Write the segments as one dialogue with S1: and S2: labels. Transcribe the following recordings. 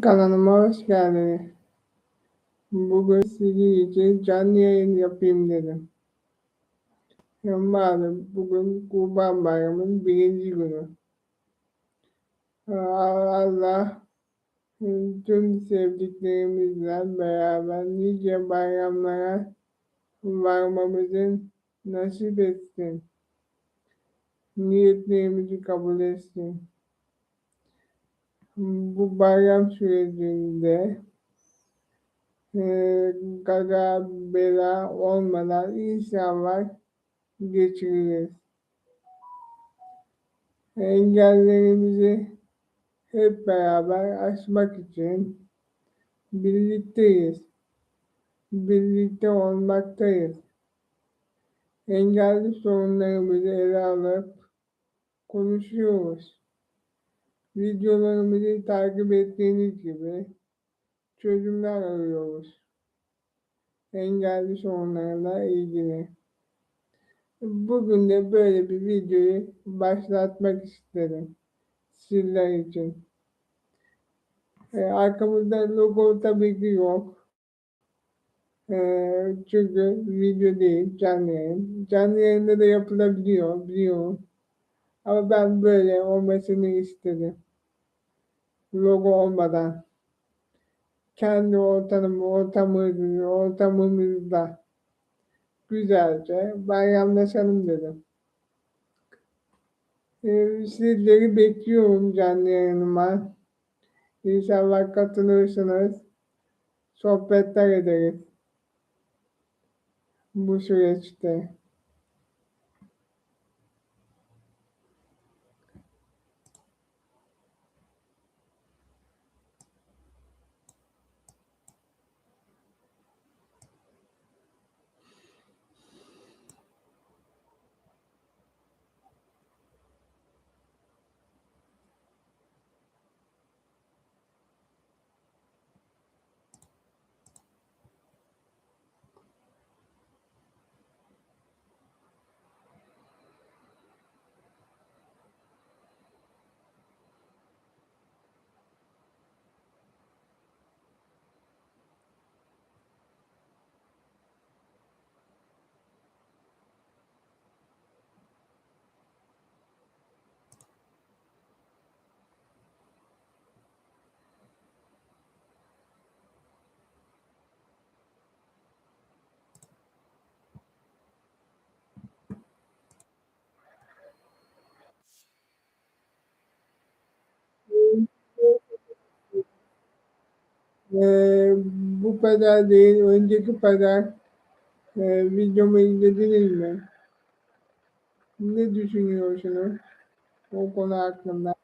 S1: Kanalıma hoş geldiniz. Bugün sizin için canlı yayın yapayım dedim. Ya malum bugün Kurban Bayramı'nın birinci günü. Allah tüm sevdiklerimizle beraber nice bayramlara varmamızı nasip etsin. Niyetlerimizi kabul etsin. Bu bayram sürecinde e, gaga bela olmadan inşallah geçiririz. Engellerimizi hep beraber aşmak için birlikteyiz. Birlikte olmaktayız. Engelli sorunlarımızı ele alıp konuşuyoruz. Videolarımızı takip ettiğiniz gibi çözümler arıyoruz. Engelli sorunlarla ilgili. Bugün de böyle bir videoyu başlatmak istedim. Sizler için. Ee, arkamızda logo tabii ki yok. Ee, çünkü video değil, canlı yayın. Canlı yayında da yapılabiliyor, biliyorum. Ama ben böyle olmasını istedim. Logo olmadan. Kendi ortamı, ortamımızda, ortamımızda güzelce bayramlaşalım dedim. Ee, sizleri bekliyorum canlı yayınıma. İnşallah katılırsınız. Sohbetler ederiz. Bu süreçte. Ee, bu değil, önceki kadar e, videomu izlediniz mi? Ne düşünüyorsunuz o konu hakkında?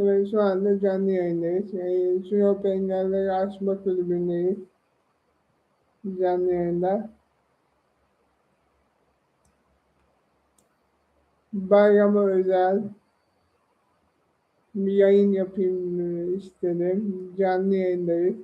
S1: Evet, şu anda canlı yayındayız. E, Sinop Engelleri Aşma Kulübü'ndeyiz. Canlı yayında. Bayrama özel bir yayın yapayım istedim. Canlı yayındayız.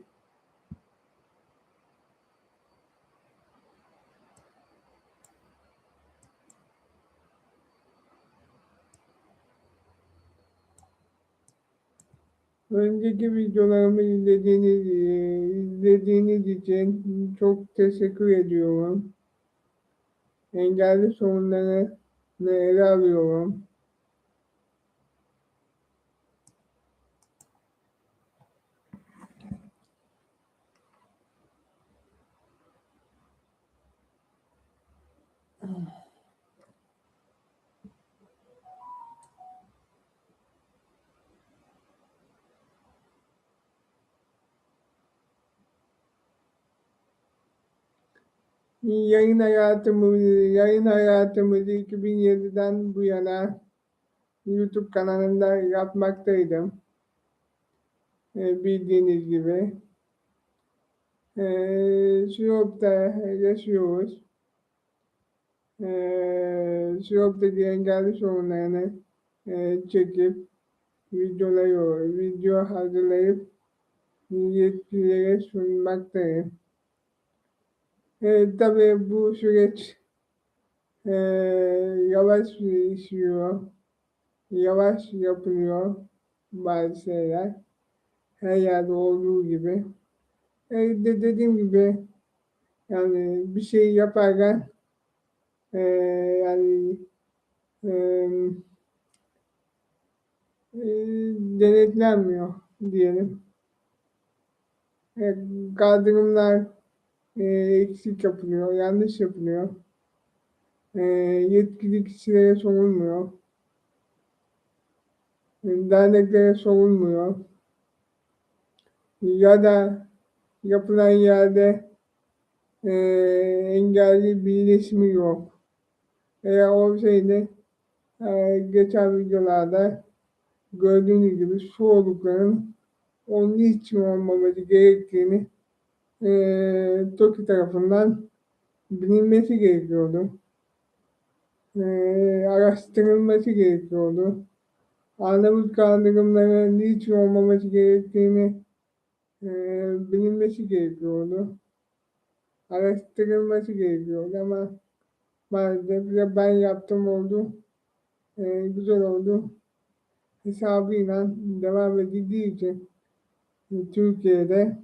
S1: Önceki videolarımı izlediğiniz, izlediğiniz için çok teşekkür ediyorum. Engelli sorunlarını ele alıyorum. Yayın hayatımı, yayın hayatımızı 2007'den bu yana YouTube kanalında yapmaktaydım. Ee, bildiğiniz gibi. Ee, Sinop'ta yaşıyoruz. Ee, Sinop'taki engelli sorunlarını e, çekip videoları, video hazırlayıp yetkililere sunmaktayım. E, tabii bu süreç e, yavaş işliyor, yavaş yapılıyor bazı şeyler. Her yerde olduğu gibi. E, de dediğim gibi yani bir şey yaparken e, yani e, e, denetlenmiyor diyelim. E, kaldırımlar e, eksik yapılıyor, yanlış yapılıyor. E, yetkili kişilere sorulmuyor. E, derneklere sorulmuyor. Ya da yapılan yerde e, engelli birleşimi yok. Eğer olsaydı e, geçen videolarda gördüğünüz gibi su onun için olmaması gerektiğini e, TOKİ tarafından bilinmesi gerekiyordu. E, araştırılması gerekiyordu. Arnavut kaldırımların niçin olmaması gerektiğini e, bilinmesi gerekiyordu. Araştırılması gerekiyordu ama maalesef ya ben yaptım oldu. E, güzel oldu. Hesabıyla devam edildiği için Türkiye'de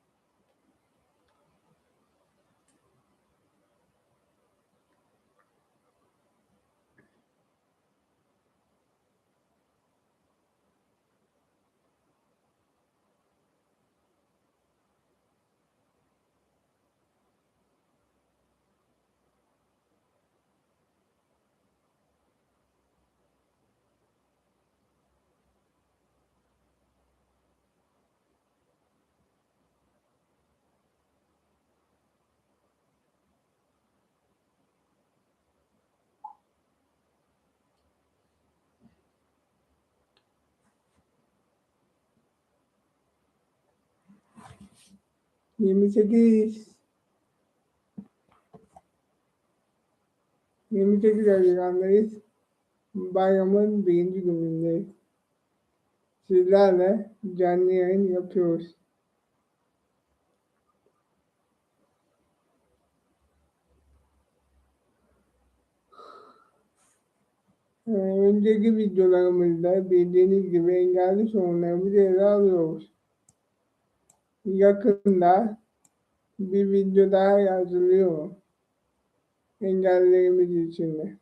S1: 28 28 Haziran'dayız. Bayramın birinci günündeyiz. Sizlerle canlı yayın yapıyoruz. Ee, önceki videolarımızda bildiğiniz gibi engelli sorunlarımızı ele alıyoruz. Yakında bir video daha yazılıyor. Engellerimiz için de.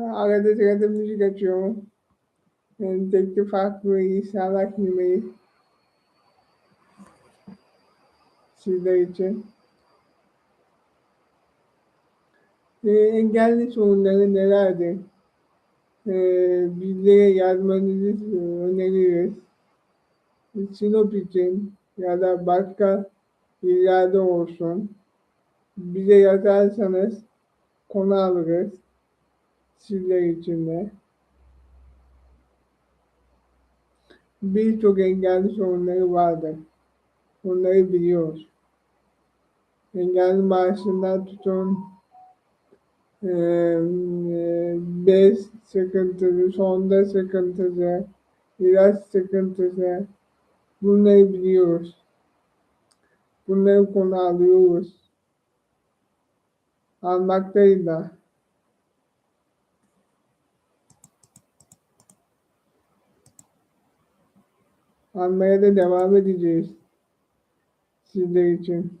S1: Arada sırada müzik açıyorum. Yani tek farklı inşallah filmeyi sizler için. Ee, engelli sorunları nelerdir? Ee, bizlere yazmanızı öneririz. Sinop için ya da başka illerde olsun bize yazarsanız konu alırız de. Birçok engelli sorunları vardır. Bunları biliyoruz. Engelli maaşından tutun, e, bez sıkıntısı, sonda sıkıntısı, ilaç sıkıntısı, bunları biliyoruz. Bunları konu alıyoruz. Almaktayız da. Almaya da devam edeceğiz sizler için.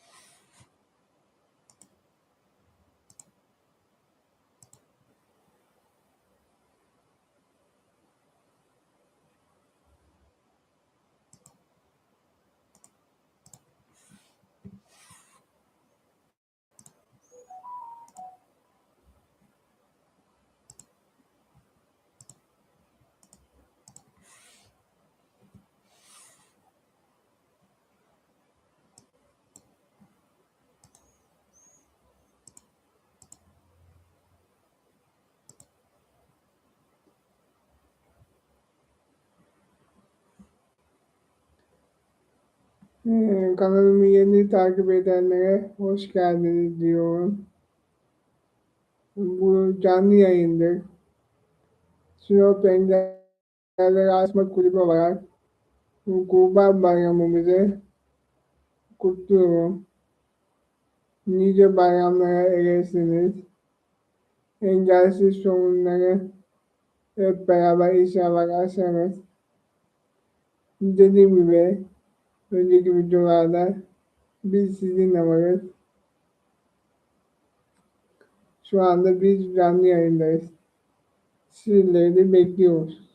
S1: kanalımı yeni takip edenlere hoş geldiniz diyorum. Bu canlı yayındır. Sinop Engelleri Asma Kulübü olarak Kurban Bayramımızı kutluyorum. Nice bayramlara eresiniz. Engelsiz sorunları hep beraber inşallah aşarız. Dediğim gibi önceki videolarda biz sizinle varız. Şu anda biz canlı yayındayız. Sizleri de bekliyoruz.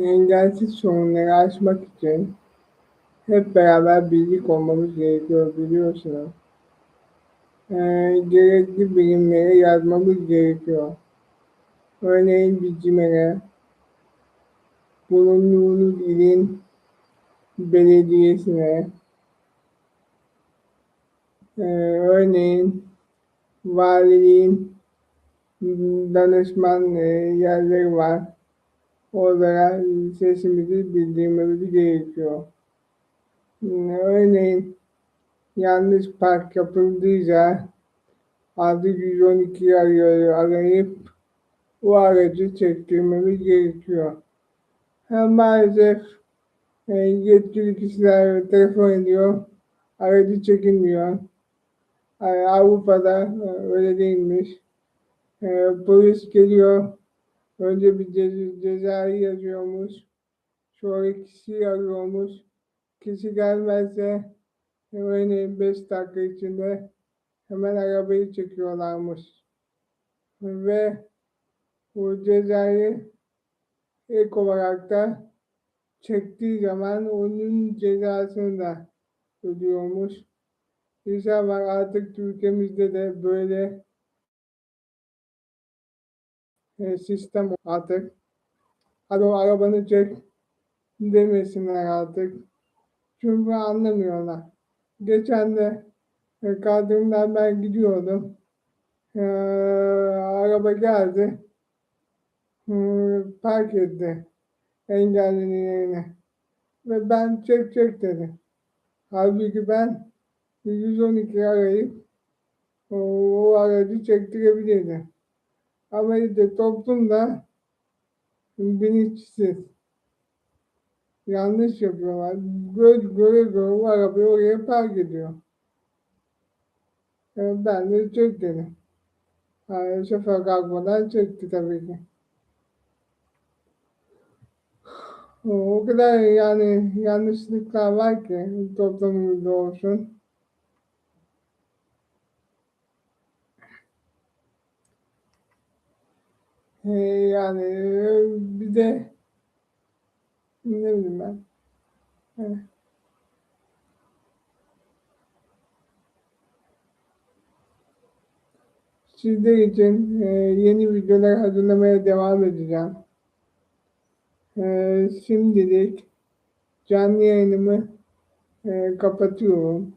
S1: Engelsiz sorunları aşmak için hep beraber birlik olmamız gerekiyor biliyorsunuz. Ee, gerekli bilimlere yazmamız gerekiyor. Örneğin bir cimere bulunduğunuz ilin belediyesine e, örneğin valiliğin danışman e, yerleri var. Onlara sesimizi bildirmemiz gerekiyor. Örneğin yanlış park yapıldıysa adı 112 arıyor, arayıp o aracı çektirmemiz gerekiyor. Ha, maalesef e, yetkili kişiler telefon ediyor, aracı çekilmiyor. Avrupa'da e, öyle değilmiş. E, polis geliyor, önce bir ce cezayı yazıyormuş, sonra kişiyi arıyormuş. Kişi gelmezse örneğin 5 dakika içinde hemen arabayı çekiyorlarmış. Ve bu cezayı ek olarak da çektiği zaman onun cezasını da ödüyormuş. İnşallah artık Türkiye'mizde de böyle e, sistem artık. Hadi o arabanı çek demesinler artık. Çünkü anlamıyorlar. Geçen de e, kaldırımdan ben gidiyordum. Ee, araba geldi. Ee, park etti. Engellinin yerine. Ve ben çek çek dedi. Halbuki ben 112 arayıp o, o aracı çektirebilirdim. Ama işte toplumda bilinçsiz. Yanlış yapıyorlar. Göz göre göre o arabayı oraya park ediyor. Ee, ben de çek dedim. Yani şoför kalkmadan çekti tabii ki. O kadar yani yanlışlıklar var ki toplumumuzda olsun. Ee, yani bir de ne bileyim ben. Sizler için e, yeni videolar hazırlamaya devam edeceğim. E, şimdilik canlı yayınımı e, kapatıyorum.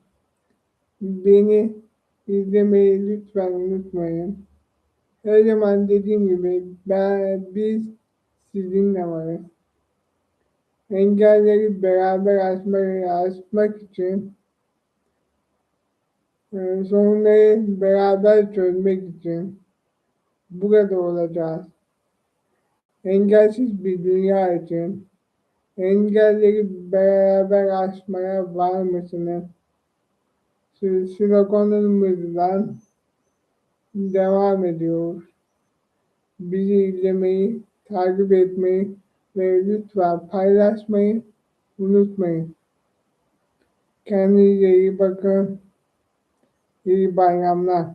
S1: Beni izlemeyi lütfen unutmayın. Her zaman dediğim gibi ben, biz sizinle varız. Engelleri beraber aşmayı aşmak için e, sorunları beraber çözmek için burada olacağız. Engelsiz bir dünya için engelleri beraber aşmaya var mısınız? Sloganımızdan devam ediyoruz. Bizi izlemeyi, takip etmeyi ve lütfen paylaşmayı unutmayın. Kendinize iyi bakın. İyi bayramlar.